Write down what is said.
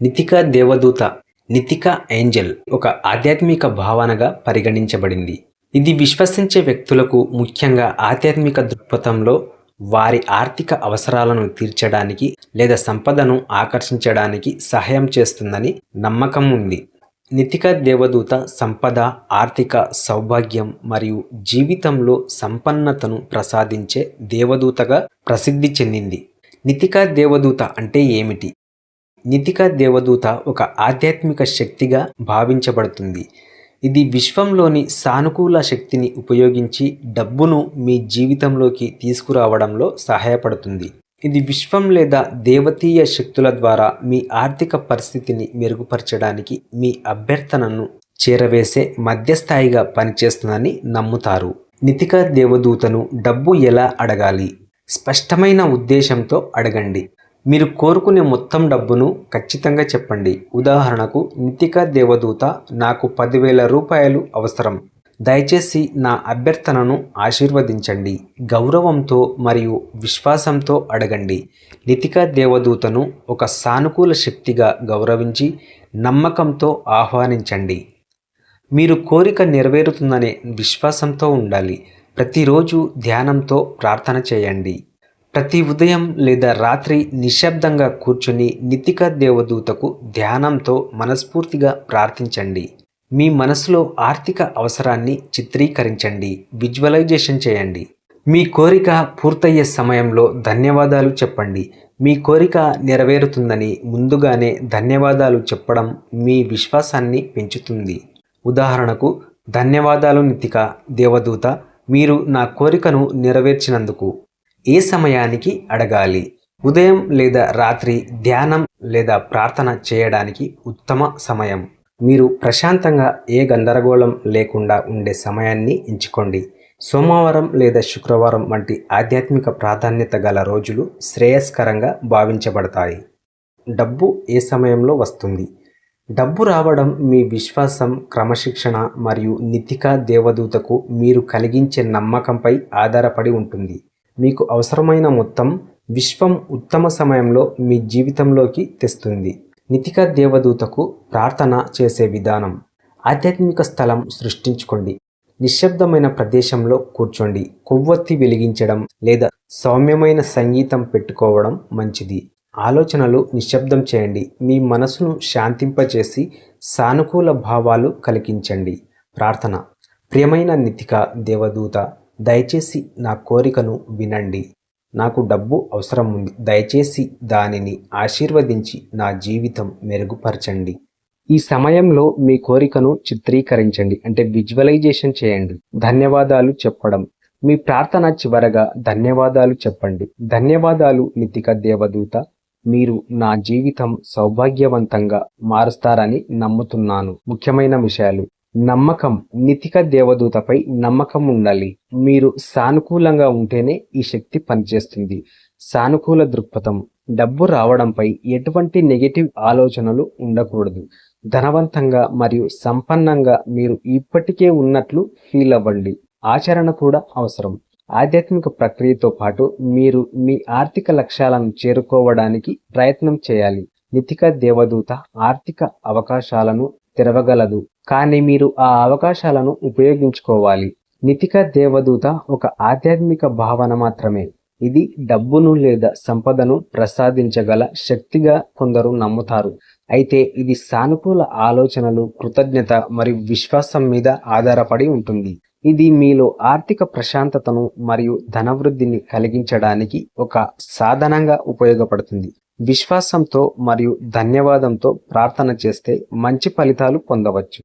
నితిక దేవదూత నితిక ఏంజెల్ ఒక ఆధ్యాత్మిక భావనగా పరిగణించబడింది. ఇది విశ్వసించే వ్యక్తులకు ముఖ్యంగా ఆధ్యాత్మిక దృక్పథంలో వారి ఆర్థిక అవసరాలను తీర్చడానికి లేదా సంపదను ఆకర్షించడానికి సహాయం చేస్తుందని నమ్మకం ఉంది. నితిక దేవదూత సంపద ఆర్థిక సౌభాగ్యం మరియు జీవితంలో సంపన్నతను ప్రసాదించే దేవదూతగా ప్రసిద్ధి చెందింది. నితిక దేవదూత అంటే ఏమిటి? నితిక దేవదూత ఒక ఆధ్యాత్మిక శక్తిగా భావించబడుతుంది. ఇది విశ్వంలోని సానుకూల శక్తిని ఉపయోగించి డబ్బును మీ జీవితంలోకి తీసుకురావడంలో సహాయపడుతుంది. ఇది విశ్వం లేదా దేవతీయ శక్తుల ద్వారా మీ ఆర్థిక పరిస్థితిని మెరుగుపరచడానికి మీ అభ్యర్థనను చేరవేసే మధ్యస్థాయిగా పనిచేస్తుందని నమ్ముతారు. నితిక దేవదూతను డబ్బు ఎలా అడగాలి? స్పష్టమైన ఉద్దేశంతో అడగండి. మీరు కోరుకునే మొత్తం డబ్బును ఖచ్చితంగా చెప్పండి. ఉదాహరణకు నితికా దేవదూత నాకు పదివేల రూపాయలు అవసరం. దయచేసి నా అభ్యర్థనను ఆశీర్వదించండి. గౌరవంతో మరియు విశ్వాసంతో అడగండి. నితికా దేవదూతను ఒక సానుకూల శక్తిగా గౌరవించి నమ్మకంతో ఆహ్వానించండి. మీరు కోరిక నెరవేరుతుందనే విశ్వాసంతో ఉండాలి. ప్రతిరోజు ధ్యానంతో ప్రార్థన చేయండి. ప్రతి ఉదయం లేదా రాత్రి నిశ్శబ్దంగా కూర్చుని నితిక దేవదూతకు ధ్యానంతో మనస్ఫూర్తిగా ప్రార్థించండి. మీ మనసులో ఆర్థిక అవసరాన్ని చిత్రీకరించండి. విజువలైజేషన్ చేయండి. మీ కోరిక పూర్తయ్యే సమయంలో ధన్యవాదాలు చెప్పండి. మీ కోరిక నెరవేరుతుందని ముందుగానే ధన్యవాదాలు చెప్పడం మీ విశ్వాసాన్ని పెంచుతుంది. ఉదాహరణకు ధన్యవాదాలు నితిక దేవదూత మీరు నా కోరికను నెరవేర్చినందుకు. ఏ సమయానికి అడగాలి? ఉదయం లేదా రాత్రి ధ్యానం లేదా ప్రార్థన చేయడానికి ఉత్తమ సమయం? మీరు ప్రశాంతంగా ఏ గందరగోళం లేకుండా ఉండే సమయాన్ని ఎంచుకోండి. సోమవారం లేదా శుక్రవారం వంటి ఆధ్యాత్మిక ప్రాధాన్యత గల రోజులు శ్రేయస్కరంగా భావించబడతాయి. డబ్బు ఏ సమయంలో వస్తుంది? డబ్బు రావడం మీ విశ్వాసం క్రమశిక్షణ మరియు నితిక దేవదూతకు మీరు కలిగించే నమ్మకంపై ఆధారపడి ఉంటుంది. మీకు అవసరమైన మొత్తం విశ్వం ఉత్తమ సమయంలో మీ జీవితంలోకి తెస్తుంది. నితిక దేవదూతకు ప్రార్థన చేసే విధానం. ఆధ్యాత్మిక స్థలం సృష్టించుకోండి. నిశ్శబ్దమైన ప్రదేశంలో కూర్చోండి. కొవ్వొత్తి వెలిగించడం లేదా సౌమ్యమైన సంగీతం పెట్టుకోవడం మంచిది. ఆలోచనలు నిశ్శబ్దం చేయండి. మీ మనసును శాంతింపచేసి సానుకూల భావాలు కలిగించండి. ప్రార్థన. ప్రియమైన నితిక దేవదూత దయచేసి నా కోరికను వినండి. నాకు డబ్బు అవసరం ఉంది దయచేసి దానిని ఆశీర్వదించి నా జీవితం మెరుగుపరచండి. ఈ సమయంలో మీ కోరికను చిత్రీకరించండి. అంటే విజువలైజేషన్ చేయండి. ధన్యవాదాలు చెప్పడం. మీ ప్రార్థన చివరగా ధన్యవాదాలు చెప్పండి. ధన్యవాదాలు నితిక దేవదూత. మీరు నా జీవితం సౌభాగ్యవంతంగా మారుస్తారని నమ్ముతున్నాను. ముఖ్యమైన విషయాలు. నమ్మకం నితిక దేవదూతపై నమ్మకం ఉండాలి. మీరు సానుకూలంగా ఉంటేనే ఈ శక్తి పనిచేస్తుంది. సానుకూల దృక్పథం డబ్బు రావడంపై ఎటువంటి నెగటివ్ ఆలోచనలు ఉండకూడదు. ధనవంతంగా మరియు సంపన్నంగా మీరు ఇప్పటికే ఉన్నట్లు ఫీల్ అవ్వండి. ఆచరణ కూడా అవసరం. ఆధ్యాత్మిక ప్రక్రియతో పాటు మీరు మీ ఆర్థిక లక్ష్యాలను చేరుకోవడానికి ప్రయత్నం చేయాలి. నితిక దేవదూత ఆర్థిక అవకాశాలను తెరవగలదు. కానీ మీరు ఆ అవకాశాలను ఉపయోగించుకోవాలి. నితిక దేవదూత ఒక ఆధ్యాత్మిక భావన మాత్రమే. ఇది డబ్బును లేదా సంపదను ప్రసాదించగల శక్తిగా కొందరు నమ్ముతారు. అయితే ఇది సానుకూల ఆలోచనలు కృతజ్ఞత మరియు విశ్వాసం మీద ఆధారపడి ఉంటుంది. ఇది మీలో ఆర్థిక ప్రశాంతతను మరియు ధనవృద్ధిని కలిగించడానికి ఒక సాధనంగా ఉపయోగపడుతుంది. విశ్వాసంతో మరియు ధన్యవాదంతో ప్రార్థన చేస్తే మంచి ఫలితాలు పొందవచ్చు.